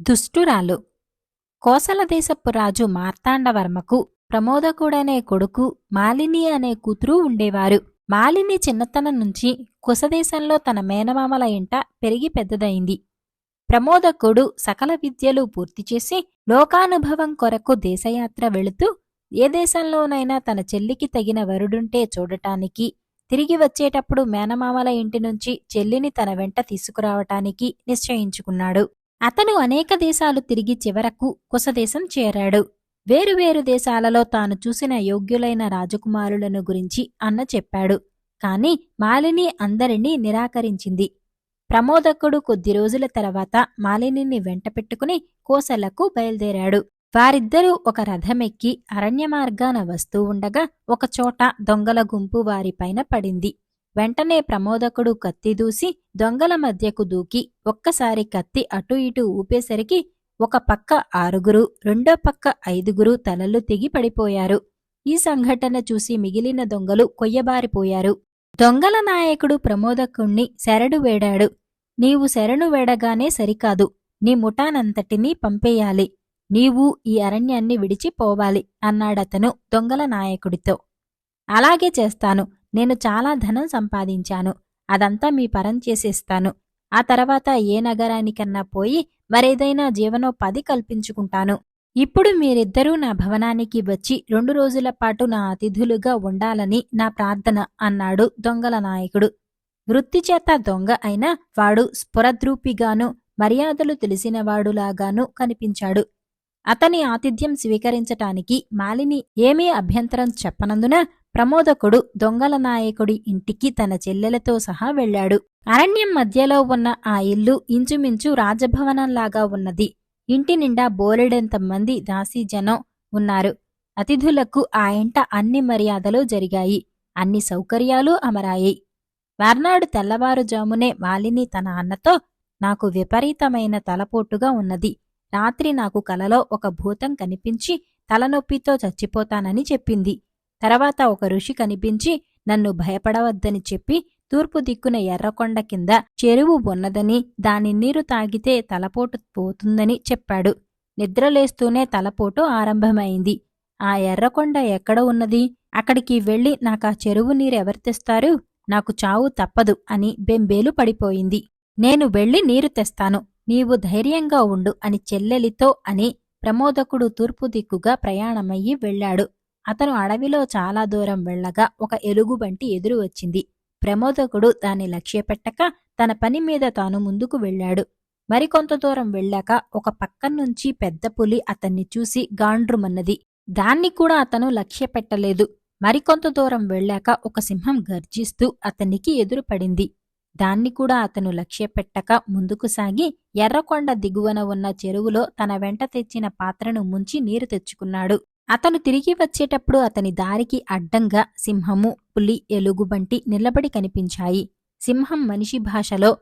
దుష్టురాలు. కోసలదేశపు రాజు మార్తాండవర్మకు ప్రమోదకుడనే కొడుకు మాలిని అనే కూతురు ఉండేవారు. మాలిని చిన్నతనం నుంచి కుశదేశంలో తన మేనమామల ఇంట పెరిగి పెద్దదైంది. ప్రమోదకుడు సకల విద్యలు పూర్తి చేసి లోకానుభవం కొరకు దేశయాత్ర వెళుతూ ఏ దేశంలోనైనా తన చెల్లికి తగిన వరుడుంటే చూడటానికి తిరిగి వచ్చేటప్పుడు మేనమామల ఇంటి నుంచి చెల్లిని తన వెంట తీసుకురావటానికి నిశ్చయించుకున్నాడు. అతను అనేక దేశాలు తిరిగి చివరకు కుశదేశం చేరాడు. వేరువేరు దేశాలలో తాను చూసిన యోగ్యులైన రాజకుమారులను గురించి అన్న చెప్పాడు. కాని మాలిని అందరినీ నిరాకరించింది. ప్రమోదకుడు కొద్ది రోజుల తర్వాత మాలినిని వెంటపెట్టుకుని కోసలకు బయలుదేరాడు. వారిద్దరూ ఒక రథమెక్కి అరణ్య మార్గాన వస్తూ ఉండగా ఒకచోట దొంగల గుంపు వారిపైన పడింది. వెంటనే ప్రమోదకుడు కత్తి దూసి దొంగల మధ్యకు దూకి ఒక్కసారి కత్తి అటు ఇటు ఊపేసరికి ఒక పక్క ఆరుగురు రెండో పక్క ఐదుగురు తలలు తెగి పడిపోయారు. ఈ సంఘటన చూసి మిగిలిన దొంగలు కొయ్యబారిపోయారు. దొంగల నాయకుడు ప్రమోదకుణ్ణి శరణు వేడాడు. నీవు శరణు వేడగానే సరికాదు. నీ ముఠానంతటినీ పంపేయాలి. నీవు ఈ అరణ్యాన్ని విడిచిపోవాలి అన్నాడతను దొంగల నాయకుడితో. అలాగే చేస్తాను. నేను చాలా ధనం సంపాదించాను. అదంతా మీ పరం చేసేస్తాను. ఆ తర్వాత ఏ నగరానికన్నా పోయి మరేదైనా జీవనోపాధి కల్పించుకుంటాను. ఇప్పుడు మీరిద్దరూ నా భవనానికి వచ్చి రెండు రోజుల పాటు నా అతిథులుగా ఉండాలని నా ప్రార్థన అన్నాడు దొంగల నాయకుడు. వృత్తిచేత దొంగ అయినా వాడు స్ఫురద్రూపిగాను మర్యాదలు తెలిసినవాడులాగాను కనిపించాడు. అతని ఆతిథ్యం స్వీకరించటానికి మాలిని ఏమీ అభ్యంతరం చెప్పనందున ప్రమోదకుడు దొంగల నాయకుడి ఇంటికి తన చెల్లెలతో సహా వెళ్ళాడు. అరణ్యం మధ్యలో ఉన్న ఆ ఇల్లు ఇంచుమించు రాజభవనంలాగా ఉన్నది. ఇంటి నిండా బోలెడంత మంది దాసీజనం ఉన్నారు. అతిథులకు ఆ ఇంట అన్ని మర్యాదలు జరిగాయి. అన్ని సౌకర్యాలు అమరాయి. మర్నాడు తెల్లవారుజామునే మాలిని తన అన్నతో నాకు విపరీతమైన తలపోటుగా ఉన్నది. రాత్రి నాకు కలలో ఒక భూతం కనిపించి తలనొప్పితో చచ్చిపోతానని చెప్పింది. తర్వాత ఒక ఋషి కనిపించి నన్ను భయపడవద్దని చెప్పి తూర్పు దిక్కున ఎర్రకొండ కింద చెరువు ఉన్నదని దాని నీరు తాగితే తలపోటు పోతుందని చెప్పాడు. నిద్రలేస్తూనే తలపోటు ఆరంభమైంది. ఆ ఎర్రకొండ ఎక్కడ ఉన్నది? అక్కడికి వెళ్ళి నాకా చెరువు నీరు ఎవరు తెస్తారు నాకు చావు తప్పదు అని బెంబేలు పడిపోయింది. నేను వెళ్ళి నీరు తెస్తాను. నీవు ధైర్యంగా ఉండు అని చెల్లెలితో అని ప్రమోదకుడు తూర్పు దిక్కుగా ప్రయాణమయ్యి వెళ్ళాడు. అతను అడవిలో చాలా దూరం వెళ్ళగా ఒక ఎలుగుబంటి ఎదురు వచ్చింది. ప్రమోదకుడు దాన్ని లక్ష్యపెట్టక తన పని మీద తాను ముందుకు వెళ్ళాడు. మరికొంత దూరం వెళ్ళాక ఒక పక్కన్నుంచి నుంచి పెద్ద పులి అతన్ని చూసి గాండ్రుమన్నది. దాన్ని కూడా అతను లక్ష్యపెట్టలేదు. మరికొంత దూరం వెళ్ళాక ఒక సింహం గర్జిస్తూ అతనికి ఎదురుపడింది. దాన్ని కూడా అతను లక్ష్యపెట్టక ముందుకు సాగి ఎర్రకొండ దిగువన ఉన్న చెరువులో తన వెంట తెచ్చిన పాత్రను ముంచి నీరు తెచ్చుకున్నాడు. అతను తిరిగి వచ్చేటప్పుడు అతని దారికి అడ్డంగా సింహము పులి ఎలుగుబంటి నిలబడి కనిపించాయి. సింహం మనిషి భాషలో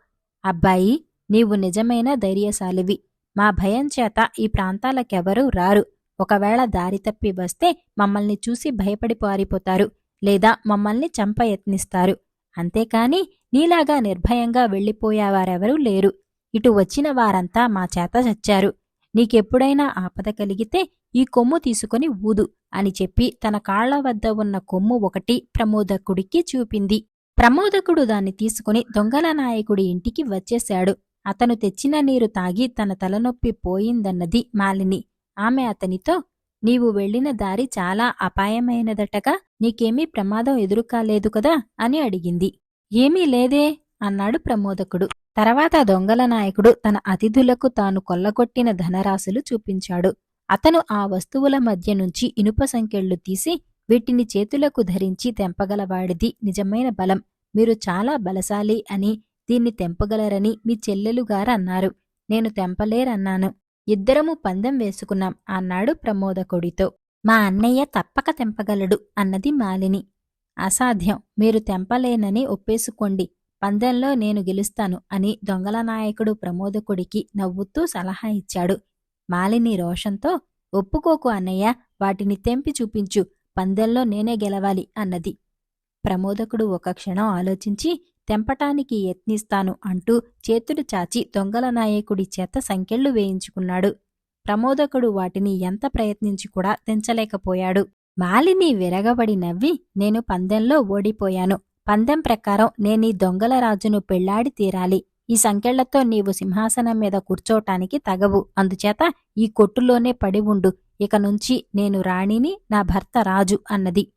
అబ్బాయి నీవు నిజమైన ధైర్యశాలివి. మా భయం చేత ఈ ప్రాంతాలకెవరూ రారు. ఒకవేళ దారి తప్పి వస్తే మమ్మల్ని చూసి భయపడి పారిపోతారు లేదా మమ్మల్ని చంప యత్నిస్తారు అంతేకాని నీలాగా నిర్భయంగా వెళ్ళిపోయేవారెవరూ లేరు. ఇటు వచ్చిన వారంతా మా చేత చచ్చారు. నీకెప్పుడైనా ఆపద కలిగితే ఈ కొమ్ము తీసుకొని ఊదు అని చెప్పి తన కాళ్ళ వద్ద ఉన్న కొమ్ము ఒకటి ప్రమోదకుడికి చూపింది. ప్రమోదకుడు దాన్ని తీసుకుని దొంగల నాయకుడి ఇంటికి వచ్చేశాడు. అతను తెచ్చిన నీరు తాగి తన తలనొప్పి పోయిందన్నది మాలిని. ఆమె అతనితో నీవు వెళ్ళిన దారి చాలా అపాయమైనదటగా నీకేమీ ప్రమాదం ఎదురుకాలేదు కదా? అని అడిగింది. ఏమీ లేదే అన్నాడు ప్రమోదకుడు. తర్వాత దొంగల నాయకుడు తన అతిథులకు తాను కొల్లగొట్టిన ధనరాశులు చూపించాడు. అతను ఆ వస్తువుల మధ్య నుంచి ఇనుప సంఖ్యళ్ళు తీసి వీటిని చేతులకు ధరించి తెంపగలవాడిది నిజమైన బలం. మీరు చాలా బలశాలి అని దీన్ని తెంపగలరని మీ చెల్లెలుగారన్నారు నేను తెంపలేరన్నాను. ఇద్దరము పందెం వేసుకున్నాం అన్నాడు ప్రమోదకుడితో. మా అన్నయ్య తప్పక తెంపగలడు అన్నది మాలిని. అసాధ్యం. మీరు తెంపలేనని ఒప్పేసుకోండి. పందెంలో నేను గెలుస్తాను అని దొంగల నాయకుడు ప్రమోదకుడికి నవ్వుతూ సలహా ఇచ్చాడు. మాలిని రోషంతో ఒప్పుకోకు అన్నయ్య వాటిని తెంపి చూపించు. పందెంలో నేనే గెలవాలి అన్నది. ప్రమోదకుడు ఒక క్షణం ఆలోచించి తెంపటానికి యత్నిస్తాను అంటూ చేతులు చాచి దొంగల నాయకుడి చేత సంకెళ్ళు వేయించుకున్నాడు. ప్రమోదకుడు వాటిని ఎంత ప్రయత్నించి కూడా తెంచలేకపోయాడు. మాలిని విరగబడి నవ్వి నేను పందెంలో ఓడిపోయాను. పందెం ప్రకారం నేనీ దొంగల రాజును పెళ్ళాడి తీరాలి. ఈ సంకెళ్ళతో నీవు సింహాసనం మీద కూర్చోటానికి తగవు. అందుచేత ఈ కొట్టులోనే పడి ఉండు. ఇక నుంచి నేను రాణిని నా భర్త రాజు అన్నది.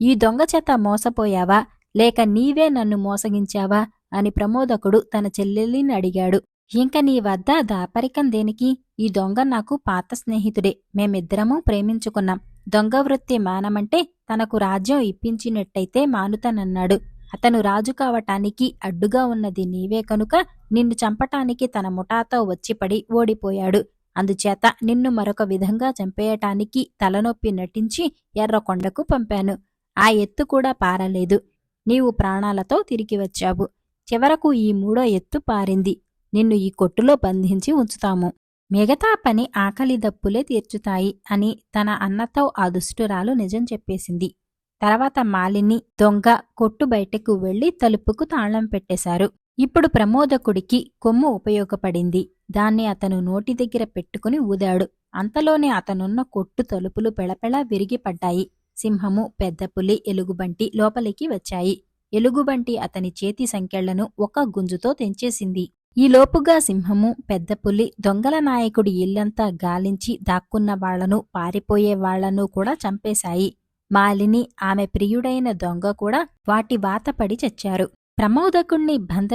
ఈ దొంగ చేత మోసపోయావా? లేక నీవే నన్ను మోసగించావా? అని ప్రమోదకుడు తన చెల్లెల్ని అడిగాడు. ఇంక నీ వద్ద దాపరికం దేనికి? ఈ దొంగ నాకు పాత స్నేహితుడే. మేమిద్దరము ప్రేమించుకున్నాం. దొంగ వృత్తి మానమంటే తనకు రాజ్యం ఇప్పించినట్టయితే మానుతానన్నాడు. అతను రాజు కావటానికి అడ్డుగా ఉన్నది నీవే కనుక నిన్ను చంపటానికి తన ముఠాతో వచ్చిపడి ఓడిపోయాడు. అందుచేత నిన్ను మరొక విధంగా చంపేయటానికి తలనొప్పి నటించి ఎర్రకొండకు పంపాను. ఆ ఎత్తు కూడా పారలేదు. నీవు ప్రాణాలతో తిరిగి వచ్చావు. చివరకు ఈ మూడో ఎత్తు పారింది. నిన్ను ఈ కొట్టులో బంధించి ఉంచుతాము. మిగతా పని ఆకలి దప్పులే తీర్చుతాయి అని తన అన్నతో ఆ దుష్టురాలు నిజం చెప్పేసింది. తర్వాత మాలిని దొంగ కొట్టు బయటకు వెళ్ళి తలుపుకు తాళం పెట్టేశారు. ఇప్పుడు ప్రమోదకుడికి కొమ్ము ఉపయోగపడింది. దాన్ని అతను నోటి దగ్గర పెట్టుకుని ఊదాడు. అంతలోనే అతనున్న కొట్టు తలుపులు పెళపెళ విరిగిపడ్డాయి. సింహము పెద్ద పులి ఎలుగుబంటి లోపలికి వచ్చాయి. ఎలుగుబంటి అతని చేతి సంకెళ్ళను ఒక గుంజుతో తెంచేసింది. ఈ లోపుగా సింహము పెద్ద పులి దొంగల నాయకుడి ఇల్లంతా గాలించి దాక్కున్న వాళ్ళను పారిపోయే వాళ్ళను కూడా చంపేశాయి. మాలిని ఆమె ప్రియుడైన దొంగ కూడా వాటి వాతపడి చచ్చారు. ప్రమోదకుణ్ణి బంధ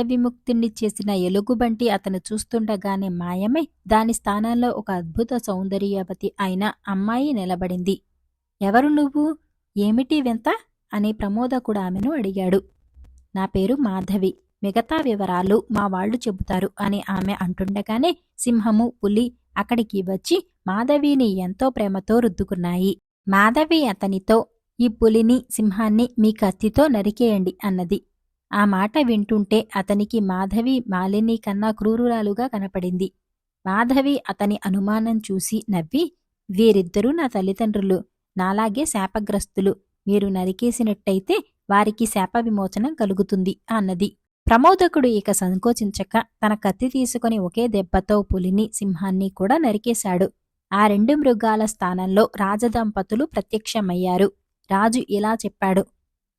చేసిన ఎలుగుబంటి అతను చూస్తుండగానే మాయమై దాని స్థానంలో ఒక అద్భుత సౌందర్యవతి అయిన అమ్మాయి నిలబడింది. ఎవరు నువ్వు? ఏమిటి వింత? అని ప్రమోదకుడు ఆమెను అడిగాడు. నా పేరు మాధవి. మిగతా వివరాలు మా వాళ్ళు చెబుతారు అని ఆమె అంటుండగానే సింహము పులి అక్కడికి వచ్చి మాధవిని ఎంతో ప్రేమతో రుద్దుకున్నాయి. మాధవి అతనితో ఈ పులిని సింహాన్ని మీ కత్తితో నరికేయండి అన్నది. ఆ మాట వింటుంటే అతనికి మాధవి మాలిని కన్నా క్రూరురాలుగా కనపడింది. మాధవి అతని అనుమానం చూసి నవ్వి వీరిద్దరూ నా తల్లిదండ్రులు. నాలాగే శాపగ్రస్తులు. మీరు నరికేసినట్టయితే వారికి శాప విమోచనం కలుగుతుంది అన్నది. ప్రమోదకుడు ఇక సంకోచించక తన కత్తి తీసుకుని ఒకే దెబ్బతో పులిని సింహాన్ని కూడా నరికేశాడు. ఆ రెండు మృగాల స్థానంలో రాజదంపతులు ప్రత్యక్షమయ్యారు. రాజు ఇలా చెప్పాడు.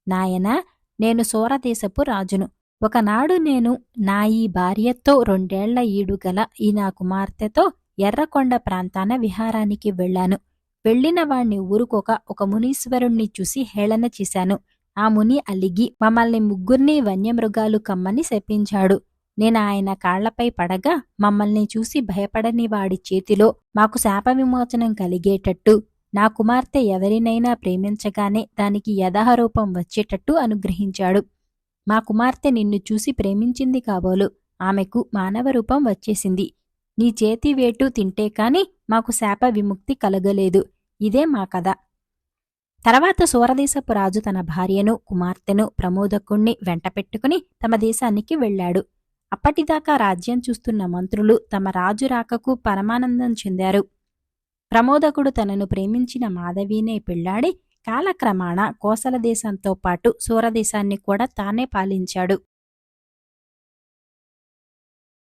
నాయనా నేను సోరదేశపు రాజును. ఒకనాడు నేను నా ఈ భార్యతో రెండేళ్ళ ఈడుగల ఈ నా కుమార్తెతో ఎర్రకొండ ప్రాంతాన విహారానికి వెళ్ళాను వెళ్ళిన వాణ్ణి ఊరుకోక ఒక మునీశ్వరుణ్ణి చూసి హేళన చేశాను. ఆ ముని అలిగి మమ్మల్ని ముగ్గుర్ని వన్యమృగాలు కమ్మని శపించాడు. నేను ఆయన కాళ్ళపై పడగా మమ్మల్ని చూసి భయపడని వాడి చేతిలో మాకు శాప విమోచనం కలిగేటట్టు నా కుమార్తె ఎవరినైనా ప్రేమించగానే దానికి యథారూపం వచ్చేటట్టు అనుగ్రహించాడు. మా కుమార్తె నిన్ను చూసి ప్రేమించింది కాబోలు ఆమెకు మానవ రూపం వచ్చేసింది. నీ చేతి వేటు తింటే కాని మాకు శాప విముక్తి కలగలేదు. ఇదే మా కథ. తర్వాత సూరదేశపు రాజు తన భార్యను కుమార్తెను ప్రమోదకుణ్ణి వెంటపెట్టుకుని తమ దేశానికి వెళ్ళాడు. అప్పటిదాకా రాజ్యం చూస్తున్న మంత్రులు తమ రాజు రాకకు పరమానందం చెందారు. ప్రమోదకుడు తనను ప్రేమించిన మాధవీనే పెళ్ళాడి కాలక్రమాణ కోసల దేశంతో పాటు సూరదేశాన్ని కూడా తానే పాలించాడు.